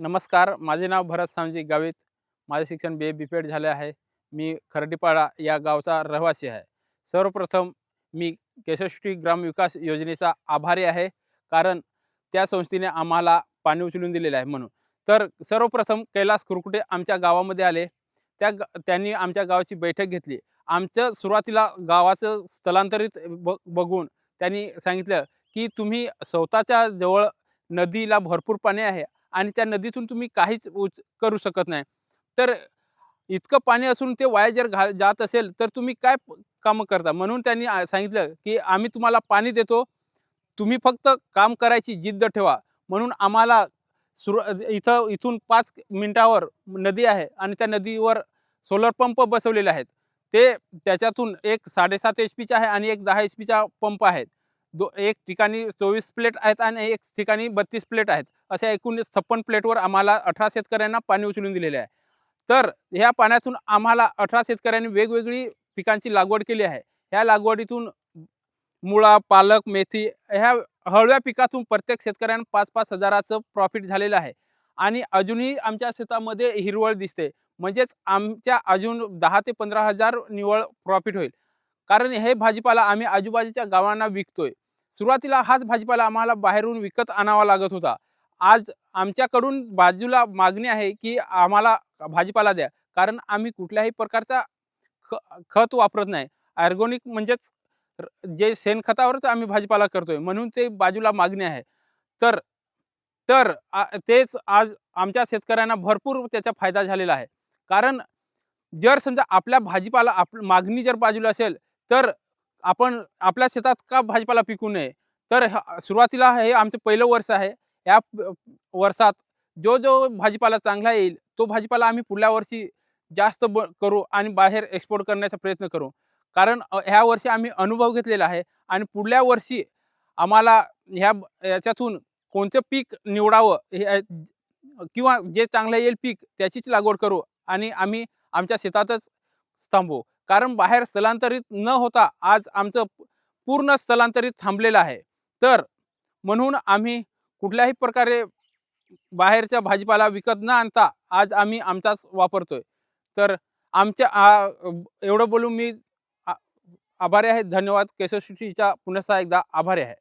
नमस्कार माझे नाव भरत सामजी गावित. माझे शिक्षण बी ए बी पेड झाले आहे. मी खरडीपाडा या गावचा रहिवासी आहे. सर्वप्रथम मी केशवश्री ग्राम विकास योजनेचा आभारी आहे. कारण त्या संस्थेने आम्हाला पाणी उचलून दिलेले आहे म्हणून. तर सर्वप्रथम कैलास कुरकुटे आमच्या गावामध्ये आले. त्या ग त्यांनी आमच्या गावाची बैठक घेतली. आमचं सुरुवातीला गावाचं स्थलांतरित ब बघून त्यांनी सांगितलं की तुम्ही स्वतःच्या जवळ नदीला भरपूर पाणी आहे. आणि त्या नदीतून तुम्ही काहीच उच करू शकत नाही. तर इतकं पाणी असून ते वाया जर घा जात असेल तर तुम्ही काय कामं करता? म्हणून त्यांनी सांगितलं की आम्ही तुम्हाला पाणी देतो. तुम्ही फक्त काम करायची जिद्द ठेवा. म्हणून आम्हाला सुरू इथं इथून पाच मिनटावर नदी आहे आणि त्या नदीवर सोलर पंप बसवलेले आहेत. ते त्याच्यातून एक साडेसात एच पीचा आहे आणि एक दहा एच पीचा पंप आहेत. दो एक ठिकाणी चोवीस प्लेट आहेत आणि एक ठिकाणी बत्तीस प्लेट आहेत. अशा एकूण छप्पन प्लेटवर आम्हाला अठरा शेतकऱ्यांना पाणी उचलून दिलेले आहे. तर ह्या पाण्यातून आम्हाला अठरा शेतकऱ्यांनी वेगवेगळी पिकांची लागवड केली आहे. ह्या लागवडीतून मुळा पालक मेथी ह्या हळव्या पिकातून प्रत्येक शेतकऱ्यांना पाच पाच हजाराचं प्रॉफिट झालेलं आहे. आणि अजूनही आमच्या शेतामध्ये हिरवळ दिसते. म्हणजेच आमच्या अजून दहा ते पंधरा हजार निवळ प्रॉफिट होईल. कारण हे भाजीपाला आम्ही आजूबाजूच्या गावांना विकतोय. सुरुवातीला हाच भाजीपाला आम्हाला बाहेरून विकत आणावा लागत होता. आज आमच्याकडून बाजूला मागणी आहे की आम्हाला भाजीपाला द्या. कारण आम्ही कुठल्याही प्रकारचा ख खत वापरत नाही. ऑर्गोनिक म्हणजेच र- जे शेणखतावरच आम्ही भाजीपाला करतोय म्हणून ते बाजूला मागणी आहे. तर तर तेच आज आमच्या शेतकऱ्यांना भरपूर त्याचा फायदा झालेला आहे. कारण जर समजा आपल्या भाजीपाला आप मागणी जर बाजूला असेल तर आपण आपल्या शेतात का भाजीपाला पिकू नये? तर सुरुवातीला हे आमचं पहिलं वर्ष आहे. या वर्षात जो जो भाजीपाला चांगला येईल तो भाजीपाला आम्ही पुढल्या वर्षी जास्त ब करू आणि बाहेर एक्सपोर्ट करण्याचा प्रयत्न करू. कारण ह्या वर्षी आम्ही अनुभव घेतलेला आहे आणि पुढल्या वर्षी आम्हाला ह्या याच्यातून कोणतं पीक निवडावं हे किंवा जे चांगलं येईल पीक त्याचीच लागवड करू आणि आम्ही आमच्या शेतातच थांबू. कारण बाहेर स्थलांतरित न होता आज आमचं पूर्ण स्थलांतरित थांबलेलं आहे. तर म्हणून आम्ही कुठल्याही प्रकारे बाहेरच्या भाजीपाला विकत न आणता आज आम्ही आमचाच वापरतोय. तर आमच्या एवढं बोलून मी आभारी आहे. धन्यवाद. केशवश्रीचा पुन्हा एकदा आभारी आहे.